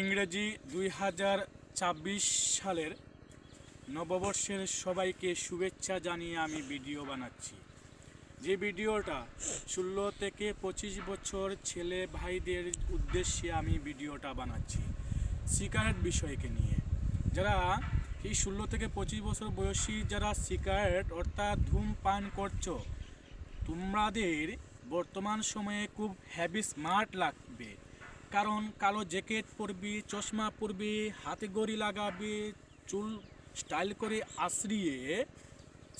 ইংরেজি দুই হাজার ছাব্বিশ সালের নববর্ষের সবাইকে শুভেচ্ছা জানিয়ে আমি ভিডিও বানাচ্ছি। যে ভিডিওটা ষোলো থেকে পঁচিশ বছর ছেলে ভাইদের উদ্দেশ্যে আমি ভিডিওটা বানাচ্ছি সিগারেট বিষয়কে নিয়ে। যারা এই ষোলো থেকে পঁচিশ বছর বয়সী যারা সিগারেট অর্থাৎ ধূমপান করছ তোমাদের বর্তমান সময়ে খুব হ্যাবি স্মার্ট লাগবে। কারণ কালো জ্যাকেট পরবি, চশমা পরবি, হাতে গড়ি লাগাবি, চুল স্টাইল করে আশ্রিয়ে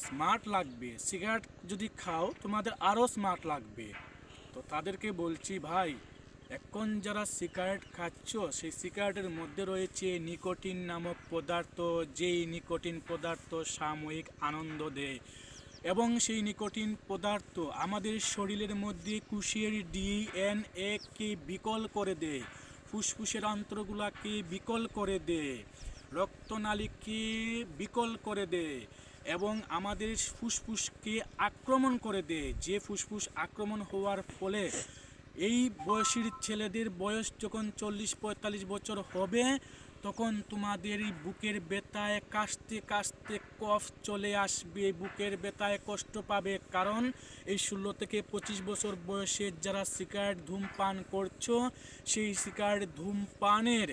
স্মার্ট লাগবে। সিগারেট যদি খাও, তোমাদের আরও স্মার্ট লাগবে। তো তাদেরকে বলছি, ভাই, এখন যারা সিগারেট খাচ্ছ, সেই সিগারেটের মধ্যে রয়েছে নিকোটিন নামক পদার্থ। যেই নিকোটিন পদার্থ সাময়িক আনন্দ দেয়। এবং সেই নিকোটিন পদার্থ আমাদের শরীরের মধ্যে কুশিয়ার ডিএনএ কে বিকল করে দেয়, ফুসফুসের অন্ত্রগুলাকে বিকল করে দেয়, রক্তনালীকে বিকল করে দেয় এবং আমাদের ফুসফুসকে আক্রমণ করে দেয়। যে ফুসফুস আক্রমণ হওয়ার ফলে এই বয়সীর ছেলেদের বয়স যখন চল্লিশ পঁয়তাল্লিশ বছর হবে তখন তোমাদেরই বুকের ব্যথায় কাশতে কাশতে কফ চলে আসবে বুকের ব্যথায় কষ্ট পাবে। কারণ এই ষোলো থেকে পঁচিশ বছর বয়সে যারা সিগারেট ধূমপান করছ, সেই সিগারেট ধূমপানের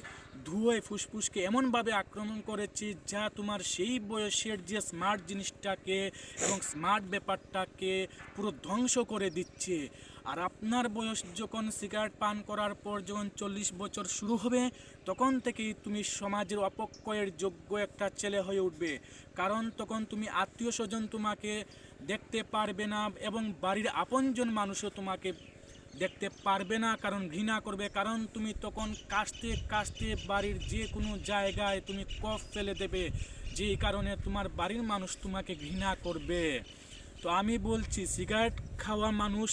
ধুয়োয় ফুসফুসকে এমনভাবে আক্রমণ করেছে যা তোমার সেই বয়সের যে স্মার্ট জিনিসটাকে এবং স্মার্ট ব্যাপারটাকে পুরো ধ্বংস করে দিচ্ছে। আর আপনার বয়স যখন সিগারেট পান করার পর যখন চল্লিশ বছর শুরু হবে, তখন থেকেই তুমি সমাজের অপক্ষয়ের যোগ্য একটা ছেলে হয়ে উঠবে। কারণ তখন তুমি আত্মীয় স্বজন তোমাকে দেখতে পারবে না এবং বাড়ির আপনজন মানুষও তোমাকে দেখতে পারবে না, কারণ ঘৃণা করবে। কারণ তুমি তখন কাশতে কাশতে বাড়ির যে কোনো জায়গায় তুমি কফ ফেলে দেবে, যেই কারণে তোমার বাড়ির মানুষ তোমাকে ঘৃণা করবে। তো আমি বলছি, সিগারেট খাওয়া মানুষ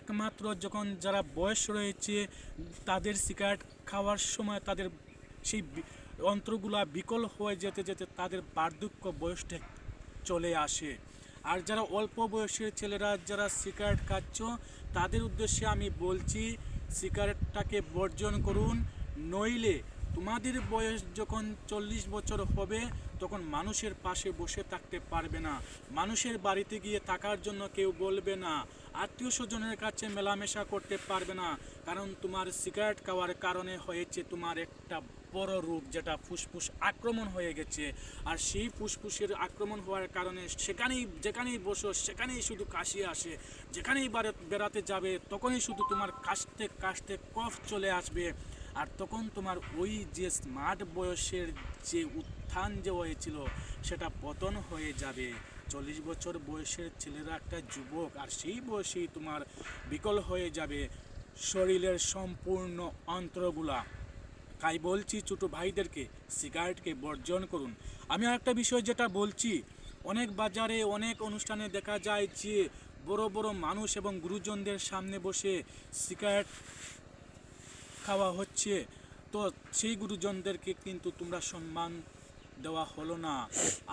একমাত্র যখন যারা বয়স রয়েছে, তাদের সিগারেট খাওয়ার সময় তাদের সেই অন্ত্রগুলা বিকল হয়ে যেতে যেতে তাদের বার্ধক্য বয়সটা চলে আসে। আর যারা অল্প বয়সের ছেলেরা যারা সিগারেট খাচ্ছ, তাদের উদ্দেশ্যে আমি বলছি, সিগারেটটাকে বর্জন করুন। নইলে তোমাদের বয়স যখন চল্লিশ বছর হবে, তখন মানুষের পাশে বসে থাকতে পারবে না। মানুষের বাড়িতে গিয়ে থাকার জন্য কেউ বলবে না। আত্মীয় স্বজনের কাছে মেলামেশা করতে পারবে না, কারণ তোমার সিগারেট খাওয়ার কারণে হয়েছে তোমার একটা বড় রোগ যেটা ফুসফুস আক্রমণ হয়ে গেছে। আর সেই ফুসফুসের আক্রমণ হওয়ার কারণে সেখানেই, যেখানেই বসো, সেখানেই শুধু কাশি আসে। যেখানেই বেড়াতে যাবে, তখনই শুধু তোমার কাশতে কাশতে কফ চলে আসবে। আর তখন তোমার ওই যে স্মার্ট বয়সের যে উত্থান যে হয়েছিল, সেটা পতন হয়ে যাবে। চল্লিশ বছর বয়সের ছেলেরা একটা যুবক, আর সেই বয়সেই তোমার বিকল হয়ে যাবে শরীরের সম্পূর্ণ অন্ত্রগুলা। তাই বলছি ছোটো ভাইদেরকে সিগারেটকে বর্জন করুন। আমি আরেকটা বিষয় যেটা বলছি, অনেক বাজারে, অনেক অনুষ্ঠানে দেখা যায় যে বড় বড় মানুষ এবং গুরুজনদের সামনে বসে সিগারেট খাওয়া হচ্ছে। তো সেই গুরুজনদেরকে কিন্তু তোমরা সম্মান দেওয়া হলো না।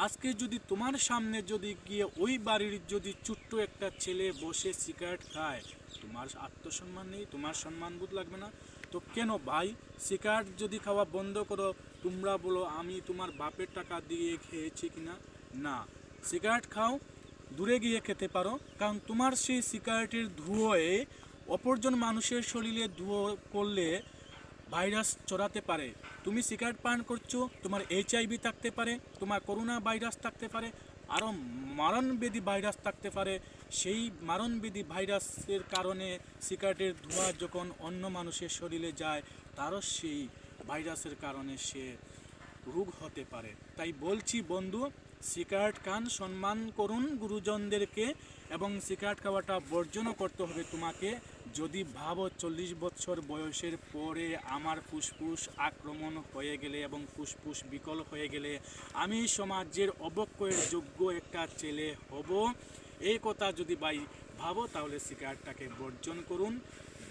আজকে যদি তোমার সামনে যদি গিয়ে ওই বাড়ির যদি ছোট্ট একটা ছেলে বসে সিগারেট খায়, তোমার আত্মসম্মান নেই, তোমার সম্মানবোধ লাগবে না। তো কেন ভাই? সিগারেট যদি খাওয়া বন্ধ করো, তোমরা বলো, আমি তোমার বাপের টাকা দিয়ে খেয়েছি কিনা? না। সিগারেট খাও, দূরে গিয়ে খেতে পারো। কারণ তোমার সেই সিগারেটের ধুয়োয় অপরজন মানুষের শরীরে ধুয়ো করলে ভাইরাস ছড়াতে পারে। তুমি সিগারেট পান করছ, তোমার এইচআইভি থাকতে পারে, তোমার করোনা ভাইরাস থাকতে পারে, আরও মারণবেদী ভাইরাস থাকতে পারে সেই মারণবিধি ভাইরাসের কারণে সিগারেটের ধোঁয়া যখন অন্য মানুষের শরীরে যায়, তারও সেই ভাইরাসের কারণে সে রোগ হতে পারে। তাই বলছি, বন্ধু, সিগারেট খান, সম্মান করুন গুরুজনদেরকে এবং সিগারেট খাওয়াটা বর্জনও করতে হবে তোমাকে। যদি ভাবো চল্লিশ বছর বয়সের পরে আমার ফুসফুস আক্রমণ হয়ে গেলে এবং ফুসফুস বিকল হয়ে গেলে আমি সমাজের অবক্ষয়ের যোগ্য একটা ছেলে হব। এই কথা যদি ভাই ভাবো, তাহলে সিগারেটটাকে বর্জন করুন।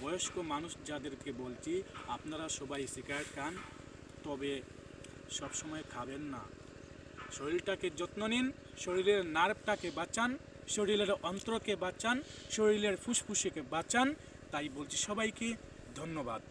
বয়স্ক মানুষ যাদেরকে বলছি, আপনারা সবাই সিগারেট খান, তবে সবসময় খাবেন না। শরীরটাকে যত্ন নিন, শরীরের নার্ভটাকে বাঁচান, শরীরের অন্ত্রকে বাঁচান, শরীরের ফুসফুসেকে বাঁচান, তাই বলছি সবাইকে ধন্যবাদ।